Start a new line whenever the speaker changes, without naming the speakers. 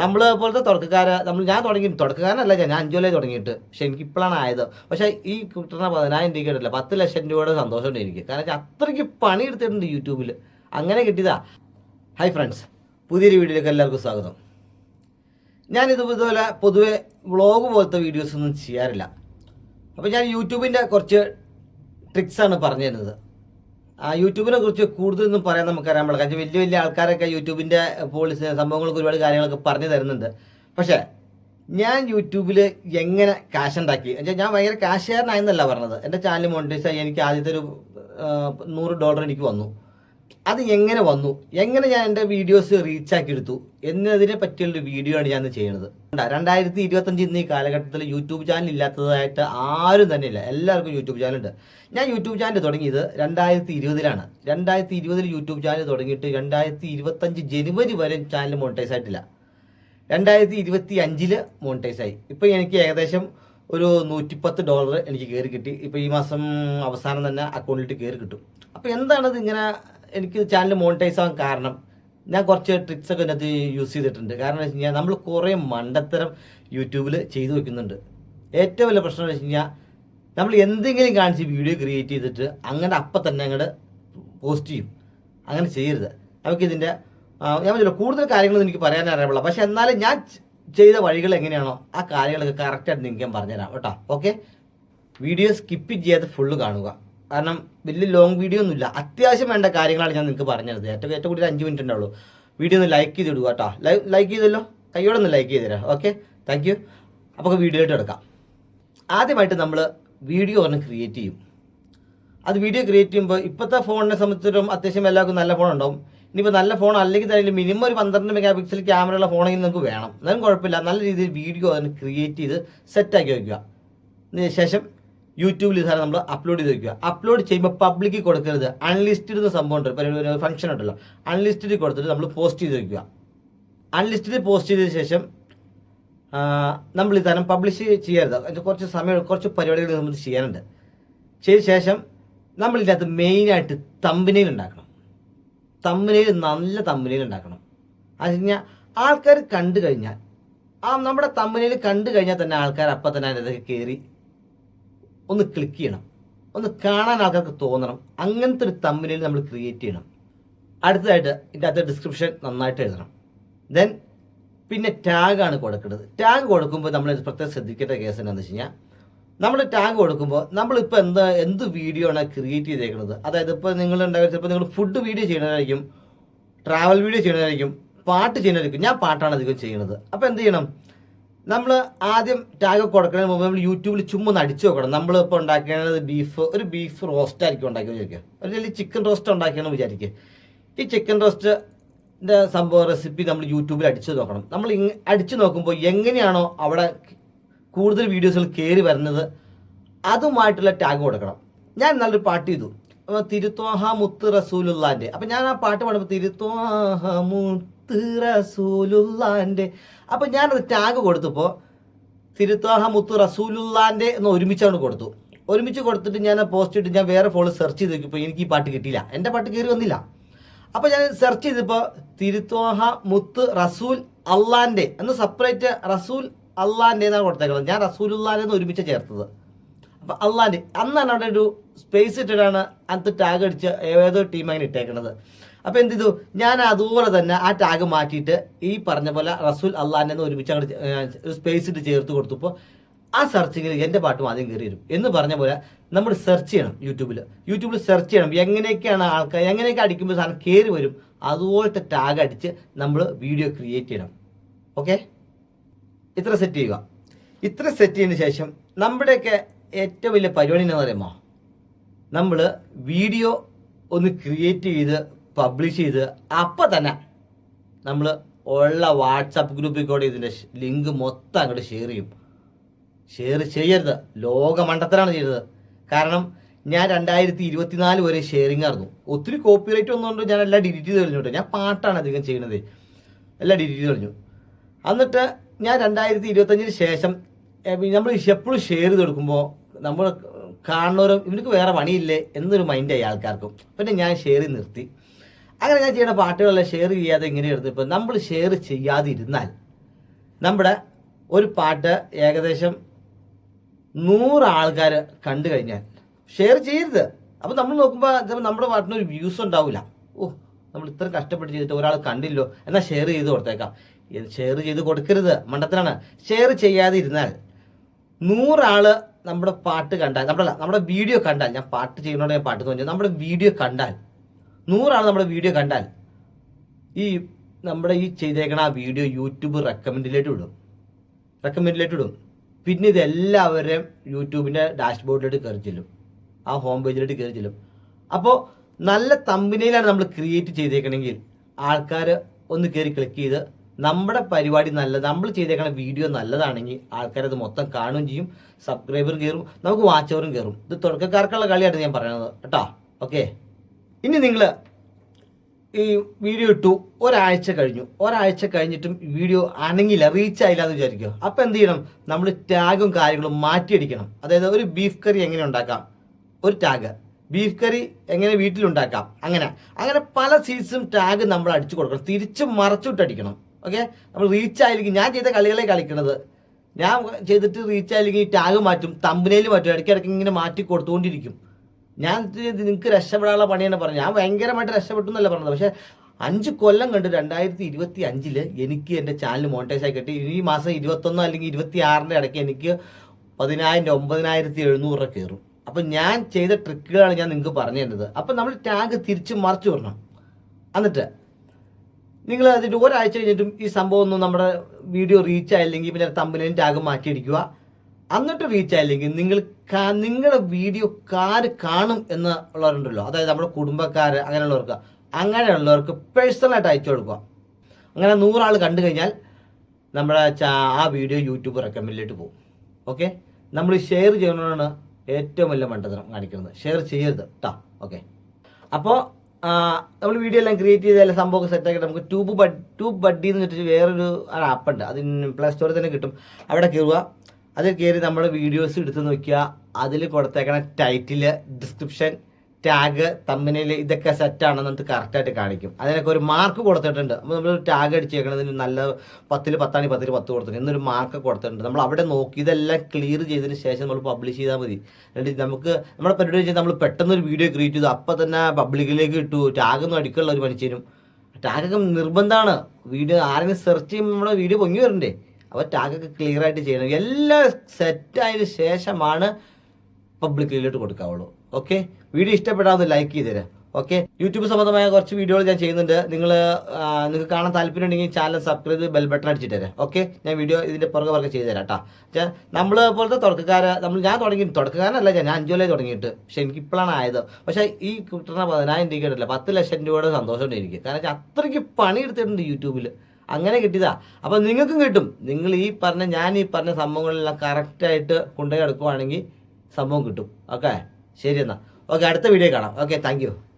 നമ്മൾ പോലത്തെ തുടക്കക്കാരെ നമ്മൾ ഞാൻ തുടങ്ങി തുടക്കക്കാരനല്ല ഞാൻ അഞ്ചു കൊല്ലം തുടങ്ങിയിട്ട്. പക്ഷെ എനിക്ക് ഇപ്പോഴാണ് ആയത്. പക്ഷെ ഈ കിട്ടുന്ന പതിനായിരം രൂപ കിട്ടില്ല. പത്ത് ലക്ഷം രൂപയുടെ സന്തോഷമുണ്ട് എനിക്ക്. കാരണം അത്രയ്ക്ക് പണി എടുത്തിട്ടുണ്ട് യൂട്യൂബിൽ അങ്ങനെ കിട്ടിയതാ. ഹായ് ഫ്രണ്ട്സ് പുതിയൊരു വീഡിയോയിലേക്ക് എല്ലാവർക്കും സ്വാഗതം. ഞാൻ ഇതുപോലെ പൊതുവെ വ്ളോഗ് പോലത്തെ വീഡിയോസ് ഒന്നും ചെയ്യാറില്ല. അപ്പോൾ ഞാൻ യൂട്യൂബിന്റെ കുറച്ച് ട്രിക്സാണ് പറഞ്ഞു തരുന്നത്. യൂട്യൂബിനെ കുറിച്ച് കൂടുതലൊന്നും പറയാൻ നമുക്കറിയാൻ പാടില്ല. കാരണം വലിയ വലിയ ആൾക്കാരൊക്കെ യൂട്യൂബിന്റെ പോളിസി സംഭവങ്ങൾക്ക് ഒരുപാട് കാര്യങ്ങളൊക്കെ പറഞ്ഞു തരുന്നുണ്ട്. പക്ഷേ ഞാൻ യൂട്യൂബിൽ എങ്ങനെ കാശ് ഉണ്ടാക്കി? എന്നുവെച്ചാൽ ഞാൻ ഭയങ്കര കാശുകാരനായെന്നല്ല പറഞ്ഞത്. എന്റെ ചാനൽ മോണിറ്റൈസ് ആയി എനിക്ക് ആദ്യത്തെ ഒരു നൂറ് ഡോളർ എനിക്ക് വന്നു. അത് എങ്ങനെ വന്നു? എങ്ങനെ ഞാൻ എന്റെ വീഡിയോസ് റീച്ച് ആക്കി എടുത്തു? എന്നതിനെ പറ്റിയുള്ളൊരു വീഡിയോ ആണ് ഞാൻ ചെയ്യുന്നത് രണ്ടായിരത്തി ഇരുപത്തഞ്ച് ഇന്ന് ഈ കാലഘട്ടത്തിൽ യൂട്യൂബ് ചാനൽ ഇല്ലാത്തതായിട്ട് ആരും തന്നെ ഇല്ല എല്ലാവർക്കും യൂട്യൂബ് ചാനലുണ്ട് ഞാൻ യൂട്യൂബ് ചാനൽ തുടങ്ങിയത് രണ്ടായിരത്തി ഇരുപതിലാണ് രണ്ടായിരത്തി ഇരുപതിൽ യൂട്യൂബ് ചാനൽ തുടങ്ങിയിട്ട് രണ്ടായിരത്തി ഇരുപത്തഞ്ച് ജനുവരി വരെ ചാനൽ മോണിറ്റൈസ് ആയിട്ടില്ല. രണ്ടായിരത്തി ഇരുപത്തി അഞ്ചിൽ മോണിറ്റൈസ് ആയി. ഇപ്പൊ എനിക്ക് ഏകദേശം ഒരു നൂറ്റിപ്പത്ത് ഡോളർ എനിക്ക് കയറി കിട്ടി. ഇപ്പോൾ ഈ മാസം അവസാനം തന്നെ അക്കൗണ്ടിലിട്ട് കയറി കിട്ടും. അപ്പോൾ എന്താണത് ഇങ്ങനെ എനിക്ക് ചാനൽ മോണിറ്റൈസ് ആവാൻ കാരണം ഞാൻ കുറച്ച് ട്രിക്സ് ഒക്കെ ഇതിനകത്ത് യൂസ് ചെയ്തിട്ടുണ്ട്. കാരണം വെച്ച് കഴിഞ്ഞാൽ നമ്മൾ കുറേ മണ്ടത്തരം യൂട്യൂബിൽ ചെയ്തു വെക്കുന്നുണ്ട്. ഏറ്റവും വലിയ പ്രശ്നം എന്ന് വെച്ച് കഴിഞ്ഞാൽ നമ്മൾ എന്തെങ്കിലും കാണിച്ച് വീഡിയോ ക്രിയേറ്റ് ചെയ്തിട്ട് അങ്ങനെ അപ്പം തന്നെ അങ്ങോട്ട് പോസ്റ്റ് ചെയ്യും. അങ്ങനെ ചെയ്യരുത്. നമുക്കിതിന്റെ ഞാൻ പറഞ്ഞല്ലോ കൂടുതൽ കാര്യങ്ങളൊന്നും എനിക്ക് പറയാൻ അറിയാവുള്ളൂ. പക്ഷേ എന്നാലും ഞാൻ ചെയ്ത വഴികൾ എങ്ങനെയാണോ ആ കാര്യങ്ങളൊക്കെ കറക്റ്റായിട്ട് നിങ്ങൾക്ക് ഞാൻ പറഞ്ഞുതരാം കേട്ടോ. ഓക്കെ വീഡിയോ സ്കിപ്പ് ചെയ്യാതെ ഫുള്ള് കാണുക. കാരണം വലിയ ലോങ് വീഡിയോ ഒന്നുമില്ല. അത്യാവശ്യം വേണ്ട കാര്യങ്ങളാണ് ഞാൻ നിങ്ങൾക്ക് പറഞ്ഞത്. ഏറ്റവും ഏറ്റവും കൂടുതൽ അഞ്ച് മിനിറ്റ് ഉണ്ടാവുള്ളൂ. വീഡിയോ ഒന്ന് ലൈക്ക് ചെയ്ത് ഇടുക കേട്ടോ ലൈക്ക് ചെയ്തല്ലോ? കൈയോടെ ഒന്ന് ലൈക്ക് ചെയ്ത് തരാം ഓക്കെ താങ്ക് യു അപ്പോൾ വീഡിയോ ആയിട്ട് എടുക്കാം. ആദ്യമായിട്ട് നമ്മൾ വീഡിയോ ഒന്ന് ക്രിയേറ്റ് ചെയ്യും. അത് വീഡിയോ ക്രിയേറ്റ് ചെയ്യുമ്പോൾ ഇപ്പോഴത്തെ ഫോണിനെ സംബന്ധിച്ചിടത്തോളം അത്യാവശ്യം എല്ലാവർക്കും നല്ല ഫോൺ ഉണ്ടാവും. ഇനിയിപ്പോൾ നല്ല ഫോൺ അല്ലെങ്കിൽ തന്നെ മിനിമം ഒരു പന്ത്രണ്ട് മെഗാ പിക്സൽ ക്യാമറയുള്ള ഫോണെങ്കിൽ നിങ്ങൾക്ക് വേണം. എന്നാലും കുഴപ്പമില്ല. നല്ല രീതിയിൽ വീഡിയോ അതിന് ക്രിയേറ്റ് ചെയ്ത് സെറ്റാക്കി വയ്ക്കുക അതിന് ശേഷം യൂട്യൂബിൽ സാധനം നമ്മൾ അപ്ലോഡ് ചെയ്ത് വയ്ക്കുക അപ്ലോഡ് ചെയ്യുമ്പോൾ പബ്ലിക്ക് കൊടുക്കരുത്. അൺലിസ്റ്റഡ് എന്ന സംഭവം ഉണ്ട്. ഫംഗ്ഷൻ ഉണ്ടല്ലോ. അൺലിസ്റ്റഡ് കൊടുത്തിട്ട് നമ്മൾ പോസ്റ്റ് ചെയ്ത് വയ്ക്കുക അൺലിസ്റ്റഡ് പോസ്റ്റ് ചെയ്തതിന് ശേഷം നമ്മൾ ഈ സാധനം പബ്ലിഷ് ചെയ്യരുത്. അതിന്റെ കുറച്ച് സമയം കുറച്ച് പരിപാടികൾ നമ്മൾ ചെയ്യാനുണ്ട്. ചെയ്ത ശേഷം നമ്മൾ ഇതിനകത്ത് മെയിനായിട്ട് തമ്പനയിൽ ഉണ്ടാക്കണം. തമ്പനയിൽ നല്ല തമ്പനയിൽ ഉണ്ടാക്കണം. അത് കഴിഞ്ഞാൽ ആൾക്കാർ കണ്ടു കഴിഞ്ഞാൽ ആ നമ്മുടെ തമ്പനയിൽ കണ്ടു കഴിഞ്ഞാൽ തന്നെ ആൾക്കാർ അപ്പം തന്നെ അതിനകത്ത് കയറി ഒന്ന് ക്ലിക്ക് ചെയ്യണം. ഒന്ന് കാണാൻ ആൾക്കാർക്ക് തോന്നണം. അങ്ങനത്തെ ഒരു തമ്മിലിൽ നമ്മൾ ക്രിയേറ്റ് ചെയ്യണം. അടുത്തതായിട്ട് ഇതിന്റെ അകത്ത് ഡിസ്ക്രിപ്ഷൻ നന്നായിട്ട് എഴുതണം. ദെൻ പിന്നെ ടാഗാണ് കൊടുക്കേണ്ടത്. ടാഗ് കൊടുക്കുമ്പോൾ നമ്മൾ പ്രത്യേകം ശ്രദ്ധിക്കേണ്ട കേസ് എന്താണെന്ന് വെച്ച് കഴിഞ്ഞാൽ നമ്മൾ ടാഗ് കൊടുക്കുമ്പോൾ നമ്മളിപ്പോൾ എന്താ എന്ത് വീഡിയോ ആണ് ക്രിയേറ്റ് ചെയ്തേക്കുന്നത് അതായത് ഇപ്പോൾ നിങ്ങൾ ഉണ്ടാകും ചിലപ്പോൾ നിങ്ങൾ ഫുഡ് വീഡിയോ ചെയ്യണതായിരിക്കും ട്രാവൽ വീഡിയോ ചെയ്യണതായിരിക്കും പാട്ട് ചെയ്യണതായിരിക്കും ഞാൻ പാട്ടാണ് അധികം ചെയ്യുന്നത്. അപ്പോൾ എന്ത് ചെയ്യണം? നമ്മൾ ആദ്യം ടാഗ് കൊടുക്കുന്നതിന് മുമ്പ് നമ്മൾ യൂട്യൂബിൽ ചുമ്മാ അടിച്ചു നോക്കണം. നമ്മൾ ഇപ്പോൾ ഉണ്ടാക്കുന്നത് ബീഫ് ഒരു ബീഫ് റോസ്റ്റ് ആയിരിക്കും വിചാരിക്കുക. ഒരു വലിയ ചിക്കൻ റോസ്റ്റ് ഉണ്ടാക്കിയെന്ന് വിചാരിക്കുക. ഈ ചിക്കൻ റോസ്റ്റിന്റെ സംഭവം റെസിപ്പി നമ്മൾ യൂട്യൂബിൽ അടിച്ചു നോക്കണം. നമ്മൾ അടിച്ചു നോക്കുമ്പോൾ എങ്ങനെയാണോ അവിടെ കൂടുതൽ വീഡിയോസുകൾ കയറി വരുന്നത് അതുമായിട്ടുള്ള ടാഗ് കൊടുക്കണം. ഞാൻ നല്ലൊരു പാട്ട് ചെയ്തു. തിരുത്തോഹ മുത്ത് റസൂലുള്ളാന്റെ അപ്പം ഞാൻ ആ പാട്ട് പാടുമ്പോൾ തിരുത്തോഹ മുത്ത് റസൂലുള്ളാന്റെ അപ്പൊ ഞാനത് ടാഗ് കൊടുത്തപ്പോൾ തിരുത്താഹ മുത്ത് റസൂലുള്ളാന്റെ എന്ന് ഒരുമിച്ചാണ് കൊടുത്തു. ഒരുമിച്ച് കൊടുത്തിട്ട് ഞാൻ പോസ്റ്റ് ഇട്ട് ഞാൻ വേറെ ഫോണിൽ സെർച്ച് ചെയ്ത് നോക്കിയപ്പോൾ എനിക്ക് ഈ പാട്ട് കിട്ടിയില്ല. എന്റെ പാട്ട് കയറി വന്നില്ല. അപ്പോൾ ഞാൻ സെർച്ച് ചെയ്തപ്പോൾ തിരുത്തോഹ മുത്ത് റസൂൽ അള്ളാന്റെ എന്ന് സെപ്പറേറ്റ് റസൂൽ അള്ളാന്റെ എന്നാണ് കൊടുത്തേക്കുന്നത് ഞാൻ റസൂലുള്ളാന്റെ എന്ന് ഒരുമിച്ച് ചേർത്തത്. അപ്പം അള്ളാന്റെ അന്നാണ് അവിടെ ഒരു സ്പേസ് ഇട്ടിട്ടാണ് അന്നത്തെ ടാഗ് അടിച്ച് ഏതോ ടീം അങ്ങനെ ഇട്ടേക്കണത്. അപ്പോൾ എന്ത് ചെയ്തു? ഞാൻ അതുപോലെ തന്നെ ആ ടാഗ് മാറ്റിയിട്ട് ഈ പറഞ്ഞ പോലെ റസൂൽ അള്ളാഹിനെ ഒരുമിച്ച് അങ്ങോട്ട് ഒരു സ്പേസ് ഇട്ട് ചേർത്ത് കൊടുത്തപ്പോൾ ആ സെർച്ചിങ്ങിൽ എന്റെ പാട്ടും ആദ്യം കയറി വരും. എന്ന് പറഞ്ഞ പോലെ നമ്മൾ സെർച്ച് ചെയ്യണം യൂട്യൂബിൽ യൂട്യൂബിൽ സെർച്ച് ചെയ്യണം. എങ്ങനെയൊക്കെയാണ് ആൾക്കാർ എങ്ങനെയൊക്കെ അടിക്കുമ്പോൾ സാധനം കയറി വരും? അതുപോലത്തെ ടാഗ് അടിച്ച് നമ്മൾ വീഡിയോ ക്രിയേറ്റ് ചെയ്യണം. ഓക്കെ ഇത്ര സെറ്റ് ചെയ്യുക. ഇത്ര സെറ്റ് ചെയ്യുന്ന ശേഷം നമ്മുടെയൊക്കെ ഏറ്റവും വലിയ പരിപാടി എന്ന് പറയുമ്പോൾ നമ്മൾ വീഡിയോ ഒന്ന് ക്രിയേറ്റ് ചെയ്ത് പബ്ലിഷ് ചെയ്ത് അപ്പം തന്നെ നമ്മൾ ഉള്ള വാട്സപ്പ് ഗ്രൂപ്പിൽ കൂടെ ഇതിന്റെ ലിങ്ക് മൊത്തം അങ്ങോട്ട് ഷെയർ ചെയ്യും. ഷെയർ ചെയ്യരുത്. ലോകമണ്ടത്തിലാണ് ചെയ്തത്. കാരണം ഞാൻ രണ്ടായിരത്തി ഇരുപത്തിനാല് വരെ ഷെയറിംഗ് ആയിരുന്നു. ഒത്തിരി കോപ്പി റൈറ്റ് ഒന്നുകൊണ്ട് ഞാൻ എല്ലാം ഡിലീറ്റ് ചെയ്ത് കഴിഞ്ഞു ഞാൻ പാട്ടാണ് അധികം ചെയ്യുന്നത് എല്ലാം ഡിലീറ്റ് ചെയ്ത് കഴിഞ്ഞു എന്നിട്ട് ഞാൻ രണ്ടായിരത്തി ഇരുപത്തഞ്ചിന് ശേഷം നമ്മൾ എപ്പോഴും ഷെയർ ചെയ്ത് കൊടുക്കുമ്പോൾ നമ്മൾ കാണുന്നവരും ഇവർക്ക് വേറെ പണിയില്ലേ എന്നൊരു മൈൻഡായി ആൾക്കാർക്കും. പിന്നെ ഞാൻ ഷെയർ നിർത്തി. അങ്ങനെ ഞാൻ ചെയ്യുന്ന പാട്ടുകളെല്ലാം ഷെയർ ചെയ്യാതെ ഇങ്ങനെ ഇപ്പം നമ്മൾ ഷെയർ ചെയ്യാതിരുന്നാൽ നമ്മുടെ ഒരു പാട്ട് ഏകദേശം നൂറ് ആൾക്കാർ കണ്ടു കഴിഞ്ഞാൽ ഷെയർ ചെയ്യരുത്. അപ്പം നമ്മൾ നോക്കുമ്പോൾ ചിലപ്പോൾ നമ്മുടെ പാട്ടിന് ഒരു വ്യൂസ് ഉണ്ടാവില്ല ഓ നമ്മൾ ഇത്ര കഷ്ടപ്പെട്ട് ചെയ്തിട്ട് ഒരാൾ കണ്ടില്ലോ എന്നാൽ ഷെയർ ചെയ്ത് കൊടുത്തേക്കാം. ഷെയർ ചെയ്ത് കൊടുക്കരുത് മണ്ടത്തിലാണ് ഷെയർ ചെയ്യാതിരുന്നാൽ നൂറാൾ നമ്മുടെ പാട്ട് കണ്ടാൽ നമ്മുടെ നമ്മുടെ വീഡിയോ കണ്ടാൽ ഞാൻ പാട്ട് ചെയ്യുന്നോണ്ട് ഞാൻ പാട്ട് തോന്നിയാൽ നമ്മുടെ വീഡിയോ കണ്ടാൽ നൂറാൾ നമ്മുടെ വീഡിയോ കണ്ടാൽ. ഈ നമ്മുടെ ഈ ചെയ്തേക്കണ ആ വീഡിയോ യൂട്യൂബ് റെക്കമെൻഡിലേക്ക് ഇടും. റെക്കമെൻഡിലേക്ക് ഇടും. പിന്നെ ഇത് എല്ലാവരെയും യൂട്യൂബിന്റെ ഡാഷ്ബോർഡിലോട്ട് കയറി ചെല്ലും. ആ ഹോം പേജിലോട്ട് കയറി ചെല്ലും. അപ്പോൾ നല്ല തമ്പനിയിലാണ് നമ്മൾ ക്രിയേറ്റ് ചെയ്തേക്കണമെങ്കിൽ ആൾക്കാർ ഒന്ന് കയറി ക്ലിക്ക് ചെയ്ത് നമ്മുടെ പരിപാടി നല്ലത് നമ്മൾ ചെയ്തേക്കണ വീഡിയോ നല്ലതാണെങ്കിൽ ആൾക്കാരത് മൊത്തം കാണുകയും ചെയ്യും സബ്സ്ക്രൈബർ കയറും നമുക്ക് വാച്ചവറും കയറും ഇത് തുടക്കക്കാർക്കുള്ള കളിയാണ് ഞാൻ പറയുന്നത്. കേട്ടോ? ഓക്കെ ഇനി നിങ്ങൾ ഈ വീഡിയോ ഇട്ടു. ഒരാഴ്ച കഴിഞ്ഞു. ഒരാഴ്ച കഴിഞ്ഞിട്ടും വീഡിയോ അനങ്ങില്ല റീച്ച് ആയില്ല എന്ന് വിചാരിക്കുക അപ്പോൾ എന്ത് ചെയ്യണം? നമ്മൾ ടാഗും കാര്യങ്ങളും മാറ്റിയടിക്കണം. അതായത് ഒരു ബീഫ് കറി എങ്ങനെ ഉണ്ടാക്കാം? ഒരു ടാഗ് ബീഫ് കറി എങ്ങനെ വീട്ടിലുണ്ടാക്കാം? അങ്ങനെ. അങ്ങനെ പല സീസും ടാഗ് നമ്മൾ അടിച്ചു കൊടുക്കണം. തിരിച്ച് മറച്ചിട്ടടിക്കണം ഓക്കെ നമ്മൾ റീച്ച് ആയില്ലെങ്കിൽ ഞാൻ ചെയ്ത കളികളെ കളിക്കണത്. ഞാൻ ചെയ്തിട്ട് റീച്ച് ആയില്ലെങ്കിൽ ടാഗ് മാറ്റും തമ്പനയിൽ മാറ്റും ഇടയ്ക്കിടയ്ക്ക് ഇങ്ങനെ മാറ്റി കൊടുത്തുകൊണ്ടിരിക്കും. ഞാൻ നിങ്ങൾക്ക് രക്ഷപ്പെടാനുള്ള പണിയാണ് പറഞ്ഞത്. ഞാൻ ഭയങ്കരമായിട്ട് രക്ഷപ്പെട്ടു എന്നല്ല പറഞ്ഞത്. പക്ഷേ അഞ്ച് കൊല്ലം കണ്ട് രണ്ടായിരത്തി ഇരുപത്തി അഞ്ചിൽ എനിക്ക് എന്റെ ചാനൽ മോണിറ്റൈസ് ആയി കിട്ടി. ഈ മാസം ഇരുപത്തൊന്നോ അല്ലെങ്കിൽ ഇരുപത്തി ആറിന്റെ ഇടയ്ക്ക് എനിക്ക് പതിനായിരം ഒമ്പതിനായിരത്തി എഴുന്നൂറ് കയറും. അപ്പം ഞാൻ ചെയ്ത ട്രിക്കുകളാണ് ഞാൻ നിങ്ങൾക്ക് പറഞ്ഞു തരുന്നത്. അപ്പം നമ്മൾ ടാഗ് തിരിച്ച് മറിച്ച് വിടണം. എന്നിട്ട് നിങ്ങൾ അതിന്റെ ഒരാഴ്ച കഴിഞ്ഞിട്ടും ഈ സംഭവം ഒന്നും നമ്മുടെ വീഡിയോ റീച്ച് ആയില്ലെങ്കിൽ പിന്നെ തമ്പിലും ടാഗ് മാറ്റിയടിക്കുക എന്നിട്ട് റീച്ച് ആയില്ലെങ്കിൽ നിങ്ങൾ നിങ്ങളുടെ വീഡിയോ കാര് കാണും എന്ന് ഉള്ളവരുണ്ടല്ലോ. അതായത് നമ്മുടെ കുടുംബക്കാർ അങ്ങനെയുള്ളവർക്ക്. അങ്ങനെയുള്ളവർക്ക് പേഴ്സണലായിട്ട് അയച്ചു കൊടുക്കുക. അങ്ങനെ നൂറാൾ കണ്ടു കഴിഞ്ഞാൽ നമ്മുടെ ആ വീഡിയോ യൂട്യൂബ് റെക്കമെൻഡിലേക്ക് പോകും. ഓക്കെ നമ്മൾ ഷെയർ ചെയ്യുന്നതാണ് ഏറ്റവും വലിയ മണ്ടത്തരം കാണിക്കുന്നത്. ഷെയർ ചെയ്യരുത് കേട്ടോ ഓക്കെ അപ്പോൾ നമ്മൾ വീഡിയോ എല്ലാം ക്രിയേറ്റ് ചെയ്ത സംഭവമൊക്കെ സെറ്റ് ആക്കിയിട്ട് നമുക്ക് ട്യൂബ് ബഡ് ട്യൂബ് ബഡ്ഡി എന്ന് വെച്ചിട്ട് വേറൊരു ആപ്പുണ്ട് അതിന് പ്ലേ സ്റ്റോറിൽ തന്നെ കിട്ടും. അവിടെ കയറുക. അതിൽ കയറി നമ്മൾ വീഡിയോസ് എടുത്ത് നോക്കുക അതിൽ കൊടുത്തേക്കണ ടൈറ്റിൽ ഡിസ്ക്രിപ്ഷൻ ടാഗ് തമ്മിനിൽ ഇതൊക്കെ സെറ്റാണെന്ന് നമുക്ക് കറക്റ്റായിട്ട് കാണിക്കും. അതിനൊക്കെ ഒരു മാർക്ക് കൊടുത്തിട്ടുണ്ട്. അപ്പോൾ നമ്മൾ ടാഗ് അടിച്ചേക്കണതിന് നല്ല പത്തിൽ പത്താണി പത്തിൽ പത്ത് കൊടുത്തിട്ടുണ്ട്. എന്നൊരു മാർക്ക് കൊടുത്തിട്ടുണ്ട്. നമ്മൾ അവിടെ നോക്കി ഇതെല്ലാം ക്ലിയർ ചെയ്തതിന് ശേഷം നമ്മൾ പബ്ലിഷ് ചെയ്താൽ മതി. എന്നിട്ട് നമുക്ക് നമ്മുടെ പരിപാടി വെച്ചാൽ നമ്മൾ പെട്ടെന്ന് ഒരു വീഡിയോ ക്രിയേറ്റ് ചെയ്തു. അപ്പം തന്നെ പബ്ലിക്കിലേക്ക് ഇട്ടു. ടാഗൊന്നും അടിക്കുള്ള ഒരു മനുഷ്യനും ടാഗൊക്കെ നിർബന്ധമാണ് വീഡിയോ ആരെങ്കിലും സെർച്ച് ചെയ്യുമ്പോൾ നമ്മുടെ വീഡിയോ പൊങ്ങി വരണ്ടേ? അപ്പോൾ ടാഗൊക്കെ ക്ലിയർ ആയിട്ട് ചെയ്യണം. എല്ലാം സെറ്റ് ആയതിനു ശേഷമാണ് പബ്ലിക്കിലോട്ട് കൊടുക്കാവുള്ളൂ. ഓക്കെ വീഡിയോ ഇഷ്ടപ്പെടാതെ ലൈക്ക് ചെയ്ത് തരാം. ഓക്കെ യൂട്യൂബ് സംബന്ധമായ കുറച്ച് വീഡിയോകൾ ഞാൻ ചെയ്യുന്നുണ്ട്. നിങ്ങൾ നിങ്ങൾക്ക് കാണാൻ താല്പര്യം ഉണ്ടെങ്കിൽ ചാനൽ സബ്സ്ക്രൈബ് ബെൽ ബട്ടൺ അടിച്ചിട്ട് തരാം. ഓക്കെ ഞാൻ വീഡിയോ ഇതിന്റെ പുറകെ പുറകെ ചെയ്തു തരാം കേട്ടോ നമ്മൾ പോലത്തെ തുടക്കക്കാരെ നമ്മൾ ഞാൻ തുടങ്ങി തുടക്കക്കാരനല്ല ഞാൻ അഞ്ചു കൊല്ലം തുടങ്ങിയിട്ട്. പക്ഷെ എനിക്ക് ഇപ്പോഴാണ് ആയത്. പക്ഷേ ഈ കിട്ടുന്ന പതിനായിരം രൂപ കിട്ടില്ല പത്ത് ലക്ഷം രൂപയുടെ സന്തോഷമുണ്ട് എനിക്ക്. കാരണം വെച്ചാൽ അത്രയ്ക്ക് പണി എടുത്തിട്ടുണ്ട് യൂട്യൂബിൽ അങ്ങനെ കിട്ടിയതാ. അപ്പോൾ നിങ്ങൾക്കും കിട്ടും. നിങ്ങൾ ഈ പറഞ്ഞ ഞാൻ ഈ പറഞ്ഞ സംഭവങ്ങളെല്ലാം കറക്റ്റായിട്ട് കൊണ്ടുപോയി എടുക്കുവാണെങ്കിൽ സംഭവം കിട്ടും. ഓക്കെ? ശരി എന്നാൽ ഓക്കെ അടുത്ത വീഡിയോ കാണാം. Okay thank